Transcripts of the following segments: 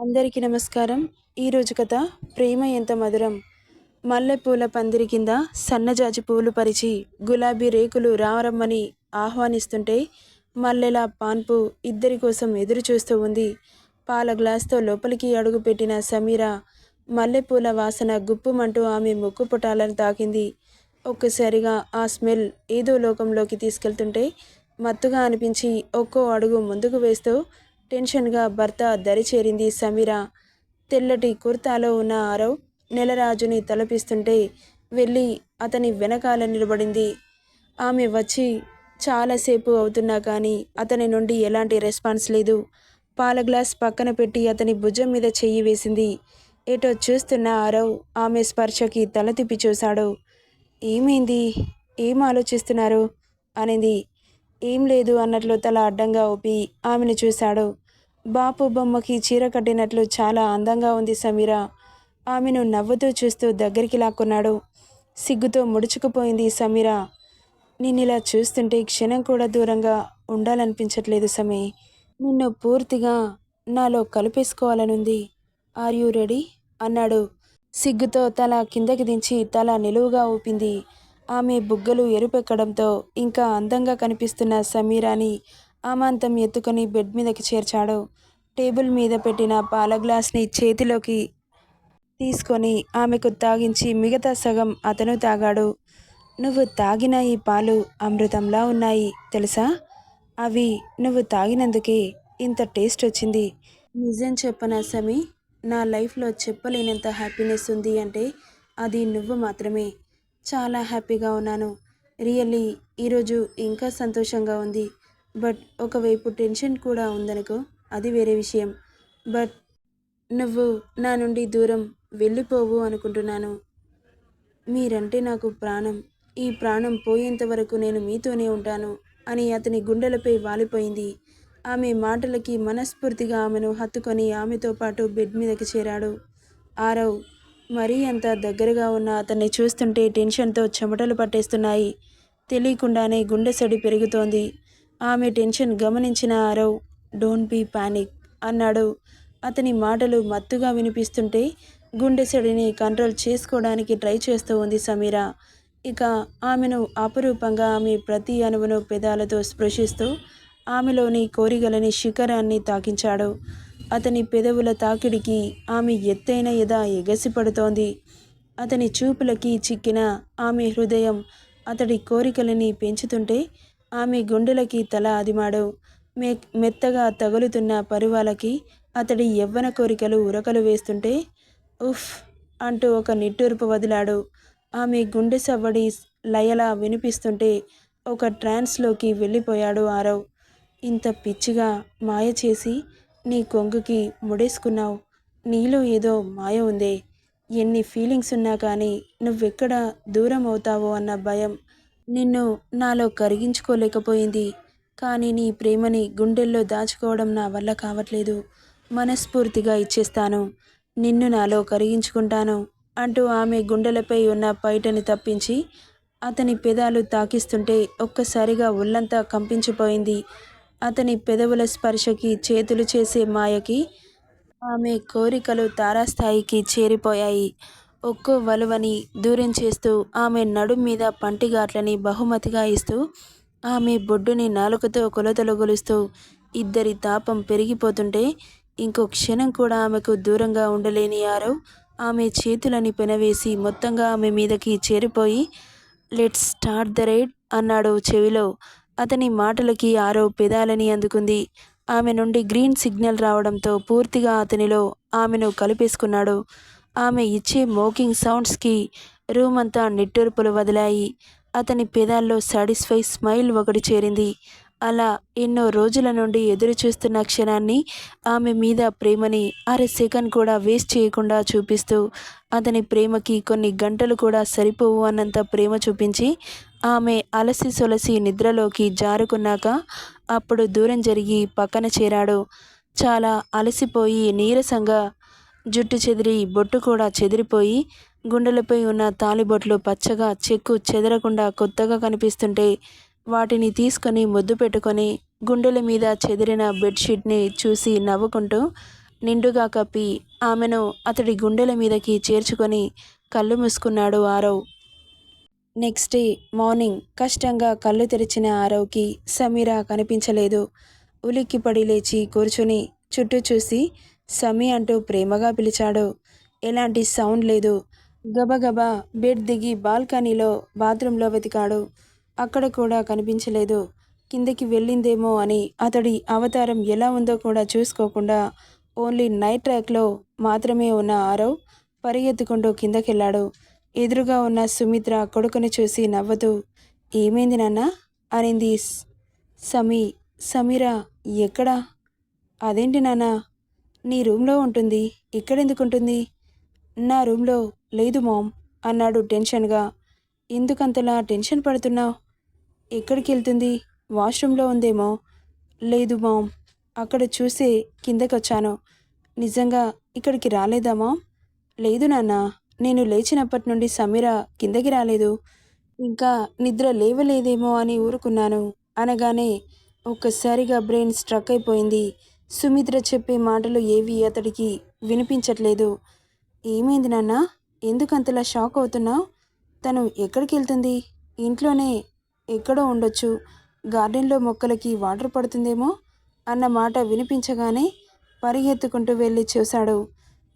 అందరికీ నమస్కారం. ఈరోజు కథ ప్రేమ ఎంత మధురం. మల్లెపూల పందిరి కింద సన్నజాజి పువ్వులు పరిచి గులాబీ రేకులు రావరమ్మని ఆహ్వానిస్తుంటే మల్లెల పాన్పు ఇద్దరి కోసం ఎదురు చూస్తూ ఉంది. పాల గ్లాస్తో లోపలికి అడుగుపెట్టిన సమీర మల్లెపూల వాసన గుప్పుమంటూ ఆమె ముక్కు పుటాలను తాకింది. ఒక్కసారిగా ఆ స్మెల్ ఏదో లోకంలోకి తీసుకెళ్తుంటే మత్తుగా అనిపించి ఒక్కో అడుగు ముందుకు వేస్తూ టెన్షన్గా భర్త దరి చేరింది సమీర. తెల్లటి కుర్తాలో ఉన్న ఆరవ్ నెలరాజుని తలపిస్తుంటే వెళ్ళి అతని వెనకాల నిలబడింది. ఆమె వచ్చి చాలాసేపు అవుతున్నా కానీ అతని నుండి ఎలాంటి రెస్పాన్స్ లేదు. పాల గ్లాస్ పక్కన పెట్టి అతని భుజం మీద చెయ్యి వేసింది. ఏటో చూస్తున్న ఆరవ్ ఆమె స్పర్శకి తల తిప్పి చూశాడు. ఏమైంది? ఏం ఆలోచిస్తున్నారు? అనేది. ఏం లేదు అన్నట్లు తల అడ్డంగా ఊపి ఆమెను చూశాడు. బాపు బొమ్మకి చీర కట్టినట్లు చాలా అందంగా ఉంది సమీర. ఆమెను నవ్వుతూ చూస్తూ దగ్గరికి లాక్కున్నాడు. సిగ్గుతో ముడుచుకుపోయింది సమీర. నిన్నిలా చూస్తుంటే క్షణం కూడా దూరంగా ఉండాలనిపించట్లేదు సమీ. నిన్ను పూర్తిగా నాలో కలిపేసుకోవాలనుంది. ఆర్ యూ రెడీ అన్నాడు. సిగ్గుతో తల కిందకి దించి తల నిలువుగా ఊపింది. ఆమె బుగ్గలు ఎరుపెక్కడంతో ఇంకా అందంగా కనిపిస్తున్న సమీరాని ఆమాంతం ఎత్తుకొని బెడ్ మీదకి చేర్చాడు. టేబుల్ మీద పెట్టిన పాల గ్లాస్ని చేతిలోకి తీసుకొని ఆమెకు తాగించి మిగతా సగం అతను తాగాడు. నువ్వు తాగిన ఈ పాలు అమృతంలా ఉన్నాయి తెలుసా? అవి నువ్వు తాగినందుకే ఇంత టేస్ట్ వచ్చింది. నిజం చెప్పనా సమీ? నా లైఫ్లో చెప్పలేనంత హ్యాపీనెస్ ఉంది అంటే అది నువ్వు మాత్రమే. చాలా హ్యాపీగా ఉన్నాను. రియల్లీ ఈరోజు ఇంకా సంతోషంగా ఉంది. బట్ ఒకవైపు టెన్షన్ కూడా ఉందనుకో అది వేరే విషయం. బట్ నువ్వు నా నుండి దూరం వెళ్ళిపోవు అనుకుంటున్నాను. మీరంటే నాకు ప్రాణం. ఈ ప్రాణం పోయేంత వరకు నేను మీతోనే ఉంటాను అని అతని గుండెలపై వాలిపోయింది. ఆమె మాటలకి మనస్ఫూర్తిగా ఆమెను హత్తుకొని ఆమెతో పాటు బెడ్ మీదకి చేరాడు. ఆరవ్ మరీ అంత దగ్గరగా ఉన్న అతన్ని చూస్తుంటే టెన్షన్తో చెమటలు పట్టేస్తున్నాయి. తెలియకుండానే గుండె సడి పెరుగుతోంది. ఆమె టెన్షన్ గమనించిన ఆరవ్ డోంట్ బీ పానిక్ అన్నాడు. అతని మాటలు మత్తుగా వినిపిస్తుంటే గుండె సడిని కంట్రోల్ చేసుకోవడానికి ట్రై చేస్తూ ఉంది సమీర. ఇక ఆమెను అపురూపంగా ఆమె ప్రతి అణువును పెదాలతో స్పృశిస్తూ ఆమెలోని కోరికలని శిఖరాన్ని తాకించాడు. అతని పెదవుల తాకిడికి ఆమె ఎత్తైన ఎద ఎగసిపడుతోంది. అతని చూపులకి చిక్కిన ఆమె హృదయం అతడి కోరికలని పెంచుతుంటే ఆమె గుండెలకి తల అదిమాడు. మె మెత్తగా తగులుతున్న పరువాలకి అతడి యవ్వన కోరికలు ఉరకలు వేస్తుంటే ఉఫ్ అంటూ ఒక నిట్టూర్పు వదిలాడు. ఆమె గుండె సవ్వడి లయలా వినిపిస్తుంటే ఒక ట్రాన్స్లోకి వెళ్ళిపోయాడు ఆరవ్. ఇంత పిచ్చిగా మాయ చేసి నీ కొంగుకి ముడేసుకున్నావు. నీలో ఏదో మాయ ఉందే. ఎన్ని ఫీలింగ్స్ ఉన్నా కానీ నువ్వెక్కడ దూరం అవుతావో అన్న భయం నిన్ను నాలో కరిగించుకోలేకపోయింది. కానీ నీ ప్రేమని గుండెల్లో దాచుకోవడం నా వల్ల కావట్లేదు. మనస్ఫూర్తిగా ఇచ్చేస్తాను. నిన్ను నాలో కరిగించుకుంటాను అంటూ ఆమె గుండెలపై ఉన్న పైటని తప్పించి అతని పెదాలు తాకిస్తుంటే ఒక్కసారిగా ఒళ్ళంతా కంపించిపోయింది. అతని పెదవుల స్పర్శకి చేతులు చేసే మాయకి ఆమె కోరికలు తారాస్థాయికి చేరిపోయాయి. ఒక్కో వలువని దూరం చేస్తూ ఆమె నడుం మీద పంటిగాట్లని బహుమతిగా ఇస్తూ ఆమె బొడ్డుని నాలుకతో కొలతలు గొలుస్తూ ఇద్దరి తాపం పెరిగిపోతుంటే ఇంకో క్షణం కూడా ఆమెకు దూరంగా ఉండలేని ఆరవ్ ఆమె చేతులని పెనవేసి మొత్తంగా ఆమె మీదకి చేరిపోయి లెట్స్ స్టార్ట్ ద రైడ్ అన్నాడు చెవిలో. అతని మాటలకి ఆరో పెదాలని అందుకుంది. ఆమె నుండి గ్రీన్ సిగ్నల్ రావడంతో పూర్తిగా అతనిలో ఆమెను కలిపేసుకున్నాడు. ఆమె ఇచ్చే మోకింగ్ సౌండ్స్కి రూమ్ అంతా నిట్టూర్పులు వదిలాయి. అతని పెదాల్లో సాటిస్ఫై స్మైల్ ఒకటి చేరింది. అలా ఎన్నో రోజుల నుండి ఎదురు చూస్తున్న క్షణాన్ని ఆమె మీద ప్రేమని అర సెకండ్ కూడా వేస్ట్ చేయకుండా చూపిస్తూ అతని ప్రేమకి కొన్ని గంటలు కూడా సరిపోవు అన్నంత ప్రేమ చూపించి ఆమె అలసి సొలసి నిద్రలోకి జారుకున్నాక అప్పుడు దూరం జరిగి పక్కన చేరాడు. చాలా అలసిపోయి నీరసంగా జుట్టు చెదిరి బొట్టు కూడా చెదిరిపోయి గుండెలపై ఉన్న తాలిబొట్లు పచ్చగా చెక్కు చెదరకుండా కొత్తగా కనిపిస్తుంటే వాటిని తీసుకొని ముద్దు పెట్టుకొని గుండెల మీద చెదిరిన బెడ్షీట్ని చూసి నవ్వుకుంటూ నిండుగా కప్పి ఆమెను అతడి గుండెల మీదకి చేర్చుకొని కళ్ళు మూసుకున్నాడు ఆరవ్. నెక్స్ట్ డే మార్నింగ్ కష్టంగా కళ్ళు తెరిచిన ఆరవ్కి సమీర కనిపించలేదు. ఉలిక్కిపడి లేచి కూర్చుని చుట్టూ చూసి సమీ అంటూ ప్రేమగా పిలిచాడు. ఎలాంటి సౌండ్ లేదు. గబగబా బెడ్ దిగి బాల్కనీలో బాత్రూంలో వెతికాడు. అక్కడ కూడా కనిపించలేదు. కిందకి వెళ్ళిందేమో అని అతడి అవతారం ఎలా ఉందో కూడా చూసుకోకుండా ఓన్లీ నైట్ ట్రాక్లో మాత్రమే ఉన్న ఆరవ్ పరిగెత్తుకుంటూ కిందకెళ్ళాడు. ఎదురుగా ఉన్న సుమిత్ర కొడుకుని చూసి నవ్వుతూ ఏమైంది నాన్న? అనింది సమీ సమీరా ఎక్కడా? అదేంటి నాన్న? నీ రూమ్లో ఉంటుంది. ఇక్కడెందుకు ఉంటుంది నా రూమ్లో లేదు మామ్ అన్నాడు టెన్షన్గా. ఎందుకంతలా టెన్షన్ పడుతున్నావు? ఎక్కడికి వెళ్తుంది వాష్రూమ్లో ఉందేమో? లేదు మామ్. అక్కడ చూసే కిందకొచ్చాను. నిజంగా ఇక్కడికి రాలేదా మామ్? లేదు నాన్న. నేను లేచినప్పటి నుండి సమీర కిందకి రాలేదు. ఇంకా నిద్ర లేవలేదేమో అని ఊరుకున్నాను. అనగానే ఒక్కసారిగా బ్రెయిన్ స్ట్రక్ అయిపోయింది. సుమిత్ర చెప్పే మాటలు ఏవి అతడికి వినిపించట్లేదు. ఏమైంది నాన్న? ఎందుకంతలా షాక్ అవుతున్నావు? తను ఎక్కడికి వెళ్తుంది? ఇంట్లోనే ఎక్కడో ఉండొచ్చు. గార్డెన్లో మొక్కలకి వాటర్ పడుతుందేమో? అన్న మాట వినిపించగానే పరిగెత్తుకుంటూ వెళ్ళి చూశాడు.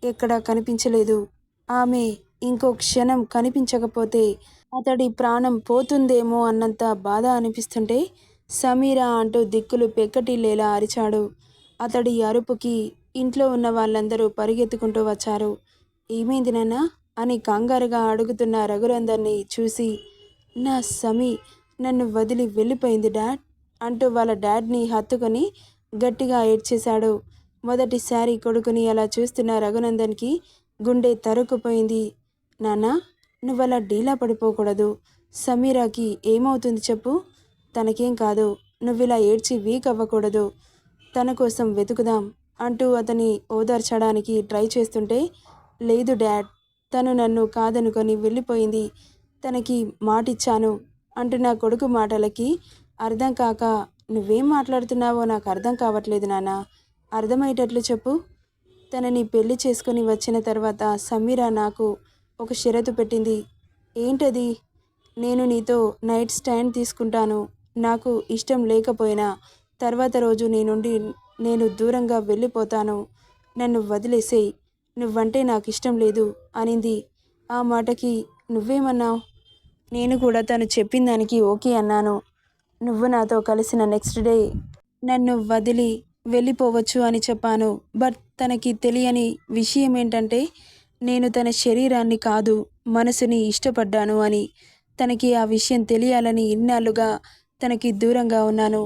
ఎక్కడా కనిపించలేదు. ఆమె ఇంకో క్షణం కనిపించకపోతే అతడి ప్రాణం పోతుందేమో అన్నంత బాధ అనిపిస్తుంటే సమీరా అంటూ దిక్కులు పెక్కటిల్లేలా అరిచాడు. అతడి అరుపుకి ఇంట్లో ఉన్న వాళ్ళందరూ పరిగెత్తుకుంటూ వచ్చారు. ఏమైంది నాన్న? అని కంగారుగా అడుగుతున్న రఘురందర్ని చూసి నా సమీ నన్ను వదిలి వెళ్ళిపోయింది డాడ్ అంటూ వాళ్ళ డాడ్ని హత్తుకొని గట్టిగా ఏడ్చేశాడు. మొదటిసారి కొడుకుని అలా చూస్తున్న రఘునందన్కి గుండె తరుక్కుపోయింది. నాన్న నువ్వలా డీలా పడిపోకూడదు. సమీరాకి ఏమవుతుంది చెప్పు? తనకేం కాదు. నువ్విలా ఏడ్చి వీక్ అవ్వకూడదు. తన కోసం వెతుకుదాం అంటూ అతని ఓదార్చడానికి ట్రై చేస్తుంటే లేదు డాడ్ తను నన్ను కాదనుకొని వెళ్ళిపోయింది. తనకి మాటిచ్చాను అంటూ నా కొడుకు మాటలకి అర్థం కాక నువ్వేం మాట్లాడుతున్నావో నాకు అర్థం కావట్లేదు నాన్న. అర్థమయ్యేటట్లు చెప్పు. తనని పెళ్ళి చేసుకుని వచ్చిన తర్వాత సమీర నాకు ఒక షరతు పెట్టింది. ఏంటది? నేను నీతో నైట్ స్టాండ్ తీసుకుంటాను. నాకు ఇష్టం లేకపోయినా తర్వాత రోజు నీ నుండి నేను దూరంగా వెళ్ళిపోతాను. నన్ను వదిలేసేయ్. నువ్వంటే నాకు ఇష్టం లేదు అనింది. ఆ మాటకి నువ్వేమన్నావు? నేను కూడా తను చెప్పిన దానికి ఓకే అన్నాను. నువ్వు నాతో కలిసిన నెక్స్ట్ డే నన్ను వదిలి వెళ్ళిపోవచ్చు అని చెప్పాను. బట్ తనకి తెలియని విషయం ఏంటంటే నేను తన శరీరాన్ని కాదు మనసుని ఇష్టపడ్డాను అని. తనకి ఆ విషయం తెలియాలని ఇన్నాళ్ళుగా తనకి దూరంగా ఉన్నాను.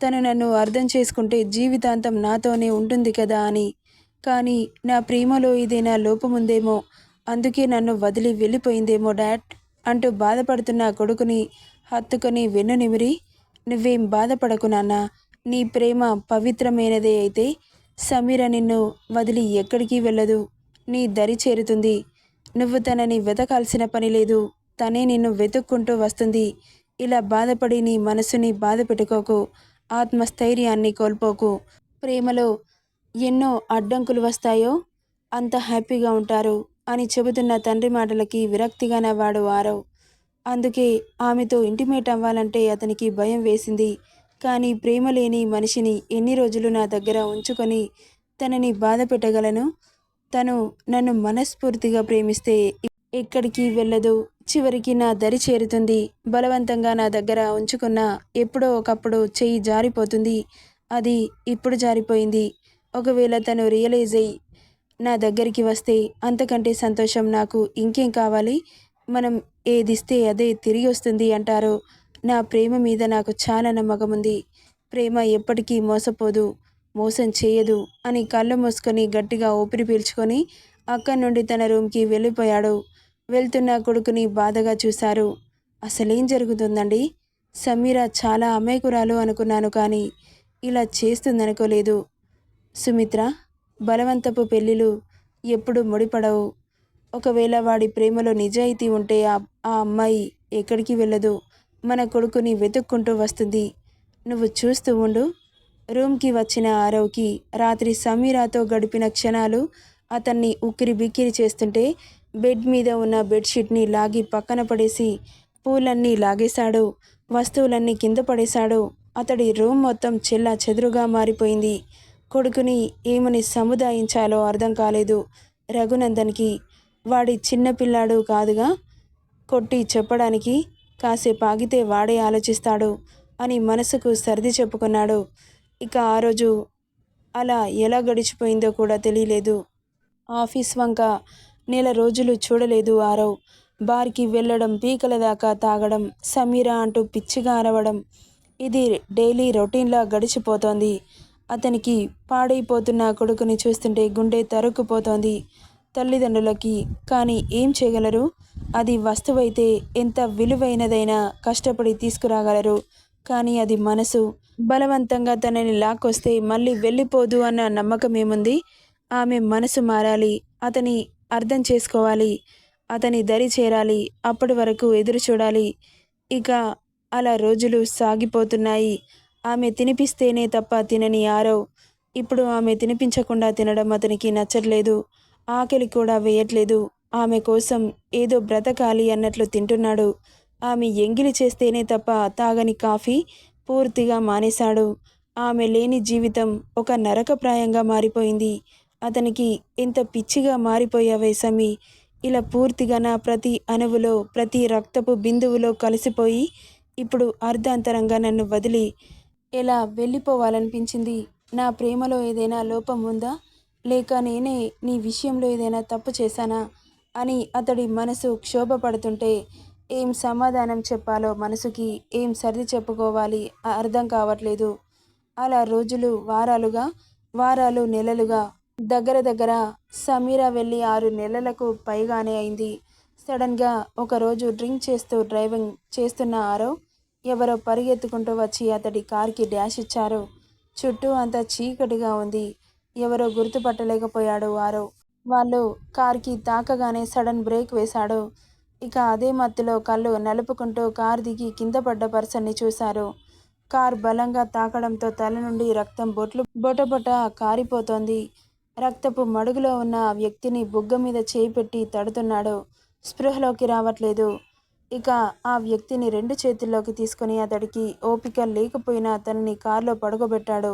తను నన్ను అర్థం చేసుకుంటే జీవితాంతం నాతోనే ఉంటుంది కదా అని. కానీ నా ప్రేమలో ఏదైనా లోపముందేమో అందుకే నన్ను వదిలి వెళ్ళిపోయిందేమో డాడ్ అంటూ బాధపడుతున్న కొడుకుని హత్తుకొని వెన్ను నిమిరి నువ్వేం బాధపడకు నాన్న నీ ప్రేమ పవిత్రమైనదే అయితే సమీర నిన్ను వదిలి ఎక్కడికి వెళ్ళదు. నీ దరి చేరుతుంది. నువ్వు తనని వెతకాల్సిన పని లేదు. తనే నిన్ను వెతుక్కుంటూ వస్తుంది. ఇలా బాధపడి నీ మనసుని బాధ పెట్టుకోకు. ఆత్మస్థైర్యాన్ని కోల్పోకు. ప్రేమలో ఎన్నో అడ్డంకులు వస్తాయో అంత హ్యాపీగా ఉంటారు అని చెబుతున్న తండ్రి మాటలకి విరక్తిగా నవ్వాడు ఆరవ్. అందుకే ఆమెతో ఇంటిమేట్ అవ్వాలంటే అతనికి భయం వేసింది. కానీ ప్రేమ లేని మనిషిని ఎన్ని రోజులు నా దగ్గర ఉంచుకొని తనని బాధ పెట్టగలను? తను నన్ను మనస్ఫూర్తిగా ప్రేమిస్తే ఎక్కడికి వెళ్ళదు? చివరికి నా దరి చేరుతుంది. బలవంతంగా నా దగ్గర ఉంచుకున్న ఎప్పుడో ఒకప్పుడు చెయ్యి జారిపోతుంది. అది ఇప్పుడు జారిపోయింది. ఒకవేళ తను రియలైజ్ అయ్యి నా దగ్గరికి వస్తే అంతకంటే సంతోషం నాకు ఇంకేం కావాలి? మనం ఏదిస్తే అదే తిరిగి వస్తుంది అంటారు. నా ప్రేమ మీద నాకు చాలా నమ్మకం ఉంది. ప్రేమ ఎప్పటికీ మోసపోదు మోసం చేయదు అని కళ్ళు మూసుకొని గట్టిగా ఊపిరి పీల్చుకొని అక్కడి నుండి తన రూమ్కి వెళ్ళిపోయాడు. వెళ్తున్న కొడుకుని బాధగా చూశారు. అసలేం జరుగుతుందండి? సమీర చాలా అమాయకురాలు అనుకున్నాను కానీ ఇలా చేస్తుందనుకోలేదు. సుమిత్ర బలవంతపు పెళ్ళిళ్ళు ఎప్పుడు ముడిపడవు. ఒకవేళ వాడి ప్రేమలో నిజాయితీ ఉంటే ఆ ఆ అమ్మాయి ఎక్కడికి వెళ్ళదు. మన కొడుకుని వెతుక్కుంటూ వస్తుంది. నువ్వు చూస్తూ ఉండు. రూమ్కి వచ్చిన ఆరవ్కి రాత్రి సమీరాతో గడిపిన క్షణాలు అతన్ని ఉక్కిరి బిక్కిరి చేస్తుంటే బెడ్ మీద ఉన్న బెడ్షీట్ని లాగి పక్కన పడేసి పూలన్నీ లాగేశాడు. వస్తువులన్నీ కింద పడేశాడు. అతడి రూమ్ మొత్తం చెల్లా చెదురుగా మారిపోయింది. కొడుకుని ఏమని సముదాయించాలో అర్థం కాలేదు. రఘునందన్కి వాడి చిన్నపిల్లాడు కాదుగా కొట్టి చెప్పడానికి కాసేపు ఆగితే వాడే ఆలోచిస్తాడు అని మనసుకు సర్ది చెప్పుకున్నాడు. ఇక ఆ రోజు అలా ఎలా గడిచిపోయిందో కూడా తెలియలేదు. ఆఫీస్ వంక నెల రోజులు చూడలేదు ఆరవ్. బార్కి వెళ్ళడం పీకల దాకా తాగడం సమీరా అంటూ పిచ్చిగా అరవడం ఇది డైలీ రొటీన్లా గడిచిపోతోంది. అతనికి పాడైపోతున్న కొడుకుని చూస్తుంటే గుండె తరుక్కుపోతోంది. తల్లిదండ్రులకి కానీ ఏం చేయగలరు? అది వస్తువైతే ఎంత విలువైనదైనా కష్టపడి తీసుకురాగలరు. కానీ అది మనసు. బలవంతంగా తనని లాక్కొస్తే మళ్ళీ వెళ్ళిపోదు అన్న నమ్మకం ఏముంది? ఆమె మనసు మారాలి. అతని అర్థం చేసుకోవాలి. అతని దరి చేరాలి. అప్పటి వరకు ఎదురు చూడాలి. ఇక అలా రోజులు సాగిపోతున్నాయి. ఆమె తినిపిస్తేనే తప్ప తినని ఆరవ్. ఇప్పుడు ఆమె తినిపించకుండా తినడం అతనికి నచ్చట్లేదు. ఆకలి కూడా వేయట్లేదు. ఆమె కోసం ఏదో బ్రతకాలి అన్నట్లు తింటున్నాడు. ఆమె ఎంగిలి చేస్తేనే తప్ప తాగని కాఫీ పూర్తిగా మానేశాడు. ఆమె లేని జీవితం ఒక నరకప్రాయంగా మారిపోయింది. అతనికి ఎంత పిచ్చిగా మారిపోయావే సమీ. ఇలా పూర్తిగా నా ప్రతి అణువులో ప్రతి రక్తపు బిందువులో కలిసిపోయి ఇప్పుడు అర్ధాంతరంగా నన్ను వదిలి ఎలా వెళ్ళిపోవాలనిపించింది? నా ప్రేమలో ఏదైనా లోపం ఉందా? లేక నేనే నీ విషయంలో ఏదైనా తప్పు చేశానా? అని అతడి మనసు క్షోభపడుతుంటే ఏం సమాధానం చెప్పాలో మనసుకి ఏం సర్ది చెప్పుకోవాలి అర్థం కావట్లేదు. అలా రోజులు వారాలుగా వారాలు నెలలుగా దగ్గర దగ్గర సమీరా వెళ్ళి ఆరు నెలలకు పైగానే అయింది. సడన్గా ఒకరోజు డ్రింక్ చేస్తూ డ్రైవింగ్ చేస్తున్న ఆరో ఎవరో పరిగెత్తుకుంటూ వచ్చి అతడి కార్కి డ్యాష్ ఇచ్చారు. చుట్టూ అంతా చీకటిగా ఉంది. ఎవరో గుర్తుపట్టలేకపోయాడు వారు. వాళ్ళు కార్కి తాకగానే సడన్ బ్రేక్ వేశాడు. ఇక అదే మత్తులో కళ్ళు నలుపుకుంటూ కార్ దిగి కింద పడ్డ పర్సన్ని చూశారు. కార్ బలంగా తాకడంతో తల నుండి రక్తం బొట్లు బొటబొట కారిపోతోంది. రక్తపు మడుగులో ఉన్న ఆ వ్యక్తిని బుగ్గ మీద చేయి పెట్టి తడుతున్నాడు. స్పృహలోకి రావట్లేదు. ఇక ఆ వ్యక్తిని రెండు చేతుల్లోకి తీసుకుని అతడికి ఓపిక లేకపోయినా అతనిని కారులో పడుకోబెట్టాడు.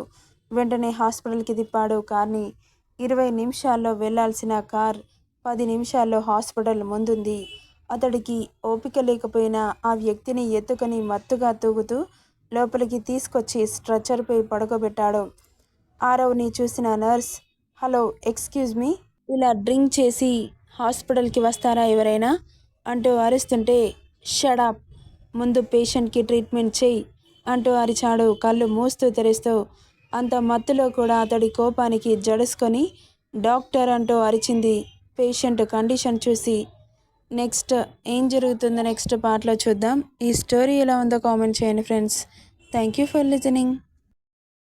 వెంటనే హాస్పిటల్కి తిప్పాడు కార్ని ఇరవై నిమిషాల్లో వెళ్ళాల్సిన కార్ పది నిమిషాల్లో హాస్పిటల్ ముందుంది. అతడికి ఓపిక లేకపోయినా ఆ వ్యక్తిని ఎత్తుకొని మత్తుగా తూగుతూ లోపలికి తీసుకొచ్చి స్ట్రెచ్చర్పై పడుకోబెట్టాడు. ఆరవ్ని చూసిన నర్స్ హలో ఎక్స్క్యూజ్ మీ? ఇలా డ్రింక్ చేసి హాస్పిటల్కి వస్తారా ఎవరైనా? అంటూ అరుస్తుంటే షడాప్ ముందు పేషెంట్కి ట్రీట్మెంట్ చేయి అంటూ అరిచాడు. కళ్ళు మూస్తూ తెరుస్తూ అంత మత్తులో కూడా అతడి కోపానికి జడుసుకొని డాక్టర్ అంటూ అరిచింది పేషెంట్ కండిషన్ చూసి. నెక్స్ట్ ఏం జరుగుతుందో నెక్స్ట్ పార్ట్లో చూద్దాం. ఈ స్టోరీ ఎలా ఉందో కామెంట్ చేయండి friends. Thank you for listening.